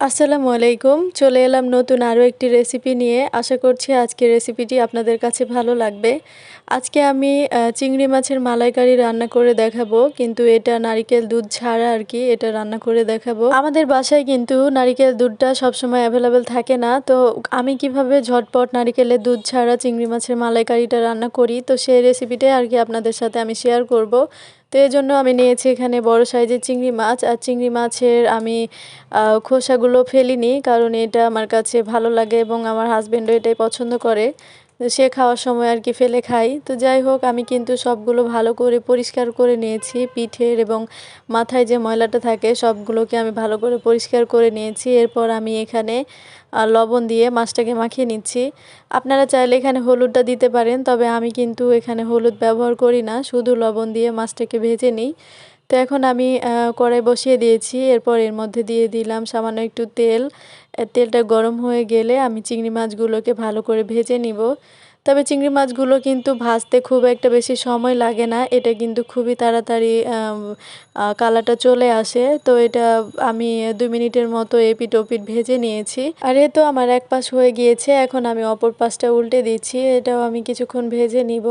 আসসালামু আলাইকুম। চলে এলাম নতুন আরও একটি রেসিপি নিয়ে। আশা করছি আজকের রেসিপিটি আপনাদের কাছে ভালো লাগবে। আজকে আমি চিংড়ি মাছের মালাইকারি রান্না করে দেখাবো, কিন্তু এটা নারিকেল দুধ ছাড়া আর কি এটা রান্না করে দেখাবো। আমাদের বাসায় কিন্তু নারিকেল দুধটা সবসময় অ্যাভেলেবেল থাকে না। তো আমি কীভাবে ঝটপট নারিকেলের দুধ ছাড়া চিংড়ি মাছের মালাইকারিটা রান্না করি, তো সেই রেসিপিটাই আর কি আপনাদের সাথে আমি শেয়ার করব। তো এই জন্য আমি নিয়েছি এখানে বড় সাইজের চিংড়ি মাছ। আর চিংড়ি মাছের আমি খোসাগুলো ফেলিনি, কারণ এটা আমার কাছে ভালো লাগে এবং আমার হাজব্যান্ডও এটাই পছন্দ করে। তো সে খাওয়ার সময় আর কি ফেলে খাই। তো যাই হোক, আমি কিন্তু সবগুলো ভালো করে পরিষ্কার করে নিয়েছি। পিঠের এবং মাথায় যে ময়লাটা থাকে, সবগুলোকে আমি ভালো করে পরিষ্কার করে নিয়েছি। এরপর আমি এখানে লবণ দিয়ে মাছটাকে মাখিয়ে নিচ্ছি। আপনারা চাইলে এখানে হলুদটা দিতে পারেন, তবে আমি কিন্তু এখানে হলুদ ব্যবহার করি না। শুধু লবণ দিয়ে মাছটাকে ভেজে নিই। তো এখন আমি কড়াই বসিয়ে দিয়েছি। এরপর এর মধ্যে দিয়ে দিলাম সামান্য একটু তেল। তেলটা গরম হয়ে গেলে আমি চিংড়ি মাছগুলোকে ভালো করে ভেজে নিব। তবে চিংড়ি মাছগুলো কিন্তু ভাজতে খুব একটা বেশি সময় লাগে না। এটা কিন্তু খুবই তাড়াতাড়ি কালারটা চলে আসে। তো এটা আমি দুই মিনিটের মতো এপিট ওপিট ভেজে নিয়েছি। আর এ তো আমার এক পাশ হয়ে গিয়েছে। এখন আমি অপর পাশটা উল্টে দিচ্ছি। এটাও আমি কিছুক্ষণ ভেজে নিব।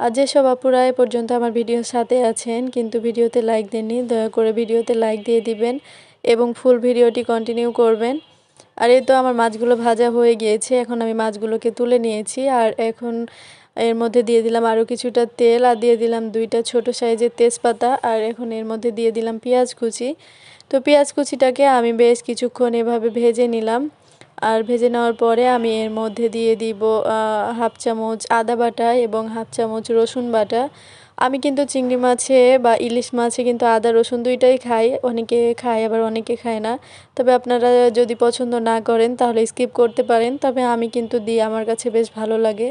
আর যেসব আপুরা এ পর্যন্ত আমার ভিডিওর সাথে আছেন, কিন্তু ভিডিওতে লাইক দেননি, দয়া করে ভিডিওতে লাইক দিয়ে দিবেন এবং ফুল ভিডিওটি কন্টিনিউ করবেন। আর এই তো আমার মাছগুলো ভাজা হয়ে গিয়েছে, এখন আমি মাছগুলোকে তুলে নিয়েছি। আর এখন এর মধ্যে দিয়ে দিলাম আরও কিছুটা তেল, আর দিয়ে দিলাম দুইটা ছোট সাইজের তেজপাতা, আর এখন এর মধ্যে দিয়ে দিলাম পেঁয়াজ কুচি। তো পেঁয়াজ কুচিটাকে আমি বেশ কিছুক্ষণ এভাবে ভেজে নিলাম। আর ভেজে নেওয়ার পরে আমি এর মধ্যে দিয়ে দিব হাফ চামচ আদা বাটা এবং হাফ চামচ রসুন বাটা। আমি কিন্তু চিংড়ি মাছে বা ইলিশ মাছে কিন্তু আদা, রসুন দুইটাই খাই। অনেকে খায়, আবার অনেকে খায় না। তবে আপনারা যদি পছন্দ না করেন তাহলে স্কিপ করতে পারেন। তবে আমি কিন্তু দিই, আমার কাছে বেশ ভালো লাগে।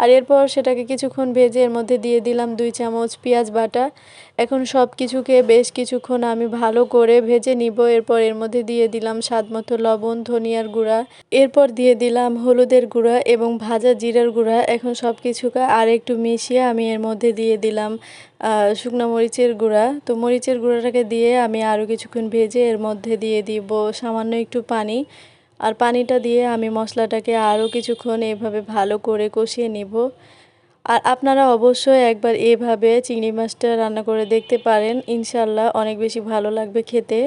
আর এরপর সেটাকে কিছুক্ষণ ভেজে এর মধ্যে দিয়ে দিলাম দুই চামচ পেঁয়াজ বাটা। এখন সব কিছুকে বেশ কিছুক্ষণ আমি ভালো করে ভেজে নিব। এরপর এর মধ্যে দিয়ে দিলাম স্বাদ মতো লবণ, ধনিয়ার গুঁড়া। এরপর দিয়ে দিলাম হলুদের গুঁড়া এবং ভাজা জিরার গুঁড়া। এখন সব কিছুকে আর একটু মিশিয়ে আমি এর মধ্যে দিয়ে দিলাম শুকনো মরিচের গুঁড়া। তো মরিচের গুঁড়াটাকে দিয়ে আমি আরও কিছুক্ষণ ভেজে এর মধ্যে দিয়ে দিব সামান্য একটু পানি। আর পানিটা দিয়ে আমি মশলাটাকে আরও কিছুক্ষণ এভাবে ভালো করে কষিয়ে নিব। আর আপনারা অবশ্যই একবার এভাবে চিংড়ি মাছটা রান্না করে দেখতে পারেন। ইনশাল্লাহ অনেক বেশি ভালো লাগবে খেতে।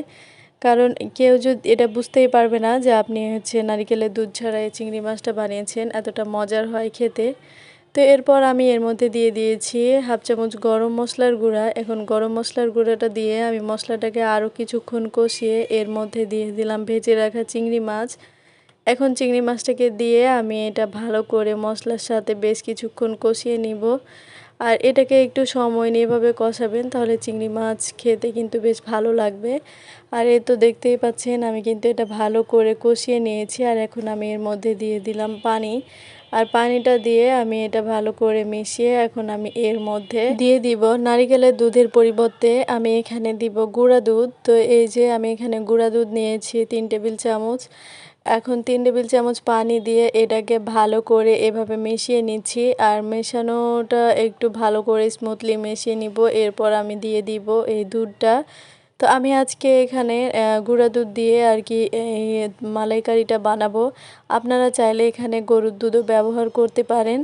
কারণ কেউ যদি, এটা বুঝতেই পারবে না যে আপনি হচ্ছে নারিকেলের দুধ ছাড়া চিংড়ি মাছটা বানিয়েছেন। এতটা মজার হয় খেতে। তো এরপর আমি এর মধ্যে দিয়ে দিয়েছি হাফ চামচ গরম মশলার গুঁড়া। এখন গরম মশলার গুঁড়াটা দিয়ে আমি মশলাটাকে আরও কিছুক্ষণ কষিয়ে এর মধ্যে দিয়ে দিলাম ভেজে রাখা চিংড়ি মাছ। এখন চিংড়ি মাছটাকে দিয়ে আমি এটা ভালো করে মশলার সাথে বেশ কিছুক্ষণ কষিয়ে নিব। আর এটাকে একটু সময় নিয়ে এভাবে কষাবেন, তাহলে চিংড়ি মাছ খেতে কিন্তু বেশ ভালো লাগবে। আর এ তো দেখতেই পাচ্ছেন, আমি কিন্তু এটা ভালো করে কষিয়ে নিয়েছি। আর এখন আমি এর মধ্যে দিয়ে দিলাম পানি। আর পানিটা দিয়ে আমি এটা ভালো করে মিশিয়ে এখন আমি এর মধ্যে দিয়ে দিব। নারিকেলের দুধের পরিবর্তে আমি এখানে দিব গুঁড়া দুধ। তো এই যে আমি এখানে গুঁড়া দুধ নিয়েছি, তিন টেবিল চামচ। এখন তিন টেবিল চামচ পানি দিয়ে এটাকে ভালো করে এভাবে মিশিয়ে নিচ্ছি। আর মেশানোটা একটু ভালো করে স্মুথলি মিশিয়ে নিব। এরপর আমি দিয়ে দিব এই দুধটা। তো আমি আজকে এখানে গুঁড়া দুধ দিয়ে আর কি এই মালাইকারিটা বানাবো। আপনারা চাইলে এখানে গরুর দুধও ব্যবহার করতে পারেন।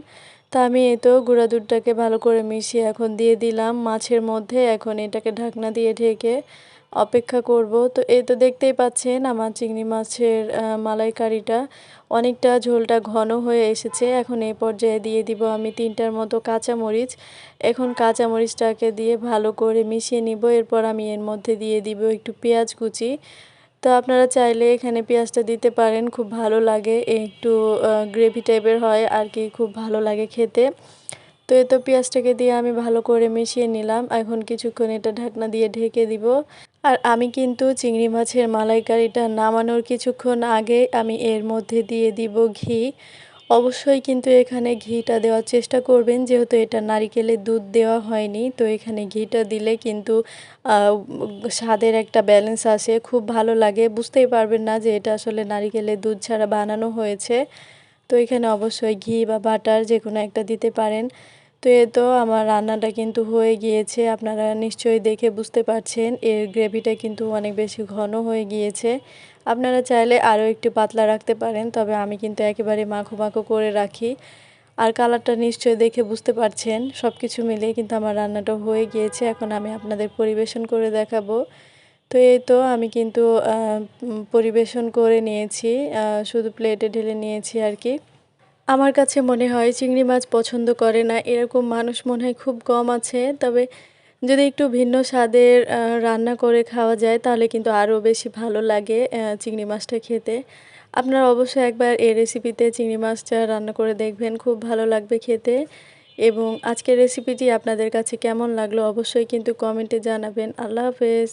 তা আমি এই তো গুঁড়া দুধটাকে ভালো করে মিশিয়ে এখন দিয়ে দিলাম। মাছের মধ্যে এখন এটাকে ঢাকনা দিয়ে ঢেকে অপেক্ষা করব। তো এই তো দেখতেই পাচ্ছেন আমার চিংড়ি মাছের মালাইকারিটা অনেকটা ঝোলটা ঘন হয়ে এসেছে। এখন এই পর্যায়ে দিয়ে দিব আমি তিনটার মতো কাঁচামরিচ। এখন কাঁচামরিচটাকে দিয়ে ভালো করে মিশিয়ে নিব। এরপর আমি এর মধ্যে দিয়ে দিব একটু পেঁয়াজ কুচি। তো আপনারা চাইলে এখানে পেঁয়াজটা দিতে পারেন, খুব ভালো লাগে। একটু গ্রেভি টাইপের হয় আর কি, খুব ভালো লাগে খেতে। তো এ তো পেঁয়াজটাকে দিয়ে আমি ভালো করে মিশিয়ে নিলাম। এখন কিছুক্ষণ এটা ঢাকনা দিয়ে ঢেকে দিব। আর আমি কিন্তু চিংড়ি মাছের মালাইকারিটা নামানোর কিছুক্ষণ আগে আমি এর মধ্যে দিয়ে দিব ঘি। অবশ্যই কিন্তু এখানে ঘিটা দেওয়ার চেষ্টা করবেন, যেহেতু এটা নারিকেলের দুধ দেওয়া হয়নি। তো এখানে ঘিটা দিলে কিন্তু স্বাদের একটা ব্যালেন্স আসে, খুব ভালো লাগে। বুঝতেই পারবেন না যে এটা আসলে নারিকেলের দুধ ছাড়া বানানো হয়েছে। তো এখানে অবশ্যই ঘি বা বাটার যে কোনো একটা দিতে পারেন। তো এ তো আমার রান্নাটা কিন্তু হয়ে গিয়েছে। আপনারা নিশ্চয়ই দেখে বুঝতে পারছেন, এর গ্রেভিটা কিন্তু অনেক বেশি ঘন হয়ে গিয়েছে। আপনারা চাইলে আরও একটু পাতলা রাখতে পারেন, তবে আমি কিন্তু একেবারে মাখো মাখো করে রাখি। আর কালারটা নিশ্চয়ই দেখে বুঝতে পারছেন সব কিছু মিলিয়ে কিন্তু আমার রান্নাটা হয়ে গিয়েছে। এখন আমি আপনাদের পরিবেশন করে দেখাবো। তো এই তো আমি কিন্তু পরিবেশন করে নিয়েছি শুধু প্লেটে ঢেলে নিয়েছি আর কি। আমার কাছে মনে হয় চিংড়ি মাছ পছন্দ করে না। এরকম মানুষ মনে হয় খুব কম আছে। তবে যদি একটু ভিন্ন স্বাদের রান্না করে খাওয়া যায়, তাহলে কিন্তু আরও বেশি ভালো লাগে চিংড়ি মাছটা খেতে। আপনারা অবশ্যই একবার এই রেসিপিতে চিংড়ি মাছটা রান্না করে দেখবেন। খুব ভালো লাগবে খেতে। এবং আজকের রেসিপিটি আপনাদের কাছে কেমন লাগল অবশ্যই কিন্তু কমেন্টে জানাবেন। আল্লাহ হাফেজ।